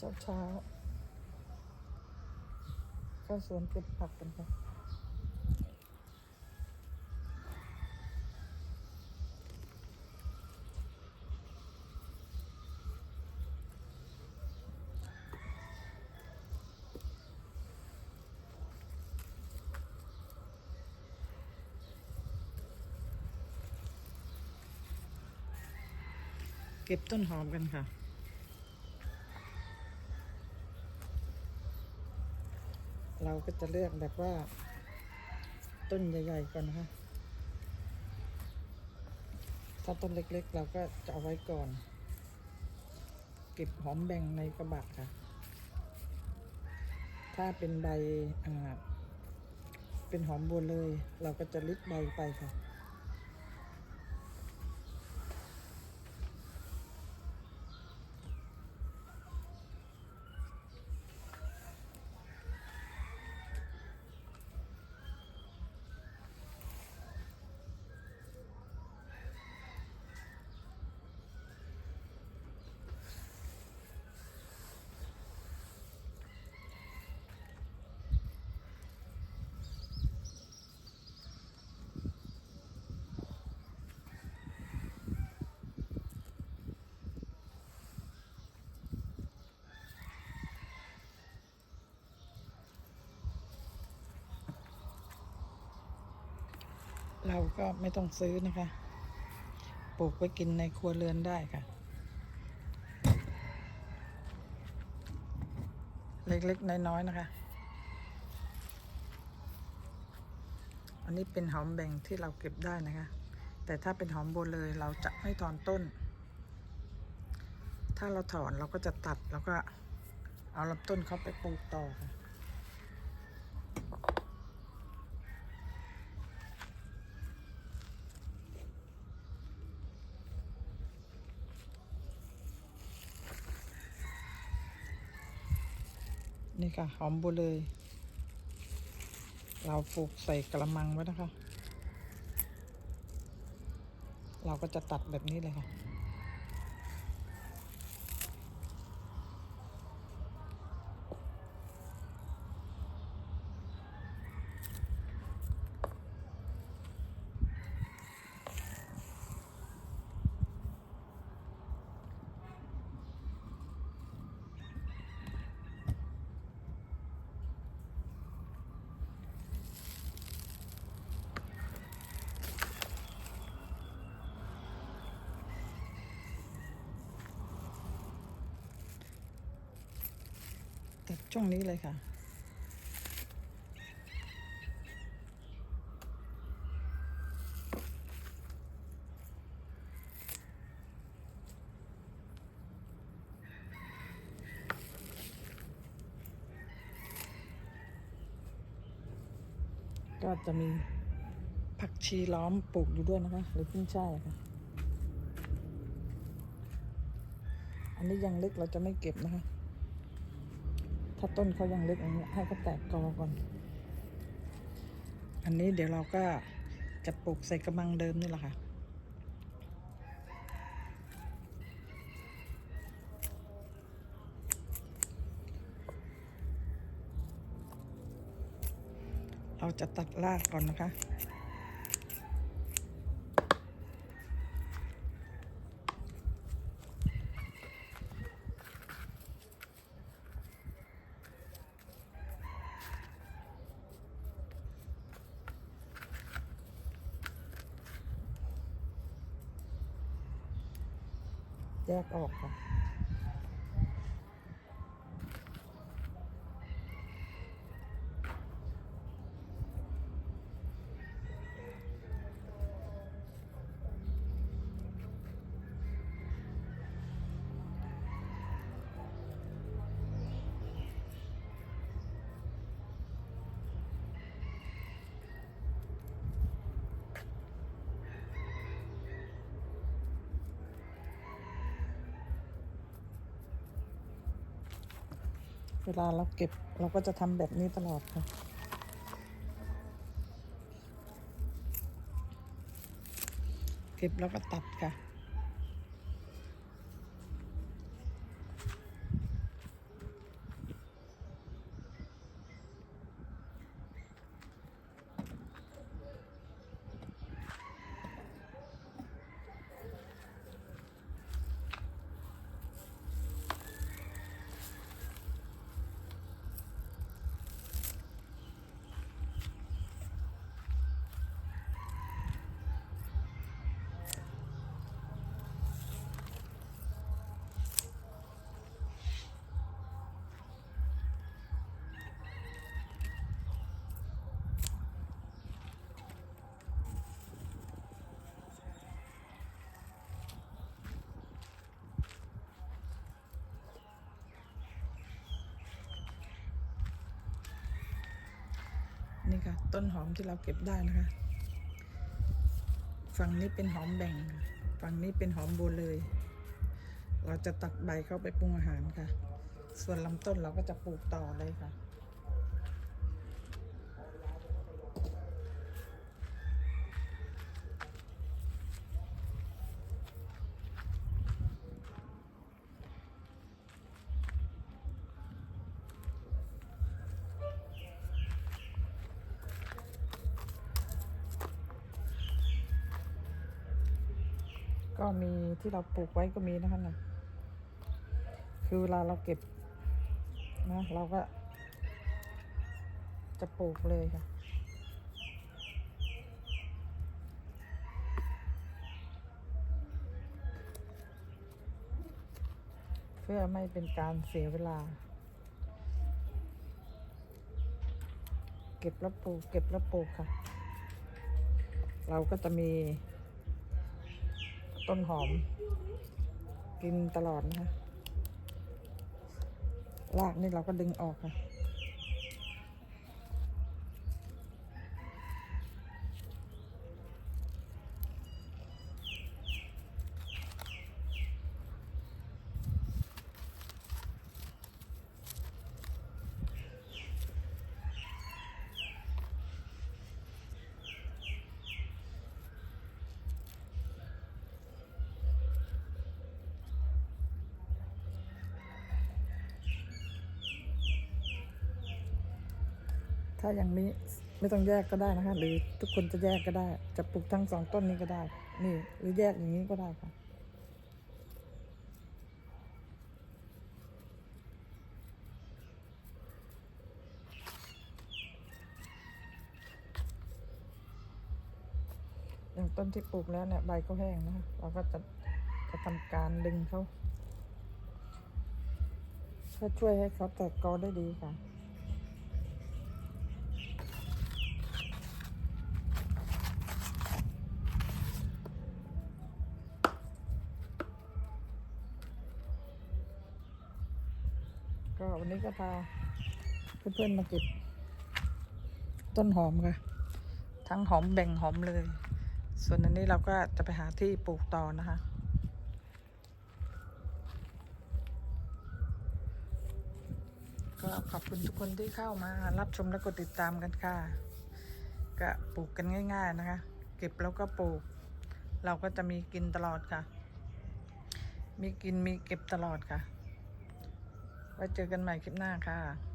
เช้าเช้าเข้าสวนเก็บผักกันค่ะเก็บต้นหอมกันค่ะ เราก็จะเลือกแบบว่า ต้นใหญ่ๆก่อนนะคะถ้าต้นเล็กๆ เราก็จะเอาไว้ก่อน เก็บหอมแบ่งในกระบะค่ะ ถ้าเป็นใบอ่าเป็นหอมบัวเลย เราก็จะลิดใบไปค่ะ เราก็ไม่ต้องซื้อนะคะ ปลูกไว้กินในครัวเรือนได้ค่ะ เล็กๆ น้อยๆ นะคะ อันนี้เป็นหอมแบ่งที่เราเก็บได้นะคะ แต่ถ้าเป็นหอมโบเลยเราจะไม่ถอนต้น ถ้าเราถอนเราก็จะตัดแล้วก็เอาลำต้นเขาไปปลูกต่อค่ะ นี่ค่ะ หอมบัวเลย เราปลูกใส่กระมังไว้นะคะ เราก็จะตัดแบบนี้เลยค่ะ ตัดช่วงนี้เลยค่ะ ก็จะมีผักชีล้อมปลูกอยู่ด้วยนะคะ หรือขึ้นช่ายค่ะ อันนี้ยังเล็กเราจะไม่เก็บนะคะ ถ้าต้นเขายังเล็กอย่างนี้ให้เขาแตกกอก่อน อันนี้เดี๋ยวเราก็จะปลูกใส่กระมังเดิมนี่แหละค่ะเราจะตัดรากก่อนนะคะ แยกออกค่ะ วลาเราเก็บเราก็จะทำแบบนี้ตลอดค่ะ เก็บแล้วก็ตัดค่ะ นี่ค่ะ ต้นหอมที่เราเก็บได้นะคะ ฝั่งนี้เป็นหอมแบ่ง ฝั่งนี้เป็นหอมโบเลย เราจะตักใบเข้าไปปรุงอาหารค่ะ ส่วนลำต้นเราก็จะปลูกต่อเลยค่ะ ก็มีที่เราปลูกไว้ก็มีนะคะนะคือเวลาเราเก็บนะเราก็ จะปลูกเลยค่ะเพื่อไม่เป็นการเสียเวลา เก็บแล้วปลูก เก็บแล้วปลูกค่ะ เราก็จะมี ต้นหอม กินตลอดนะคะรากนี่เราก็ดึงออกค่ะ ถ้าอย่างนี้ไม่ต้องแยกก็ได้นะคะ หรือทุกคนจะแยกก็ได้ จะปลูกทั้งสองต้นนี้ก็ได้ นี่ หรือแยกอย่างนี้ก็ได้ค่ะอย่างต้นที่ปลูกแล้วเนี่ยใบเขาแห้งนะคะเราก็จะจะทำการดึงเขาเพื่อช่วยให้เขาแตกกอได้ดีค่ะ ก็วันนี้ก็พาเพื่อนๆมาเก็บต้นหอมค่ะ ทั้งหอมแบ่งหอมเลย ส่วนอันนี้เราก็จะไปหาที่ปลูกต่อนะคะ ก็ขอบคุณทุกคนที่เข้ามารับชมและกดติดตามกันค่ะ ก็ปลูกกันง่าย ๆนะคะ เก็บแล้วก็ปลูก เราก็จะมีกินตลอดค่ะ มีกินมีเก็บตลอดค่ะ ไว้เจอกันใหม่คลิปหน้าค่ะ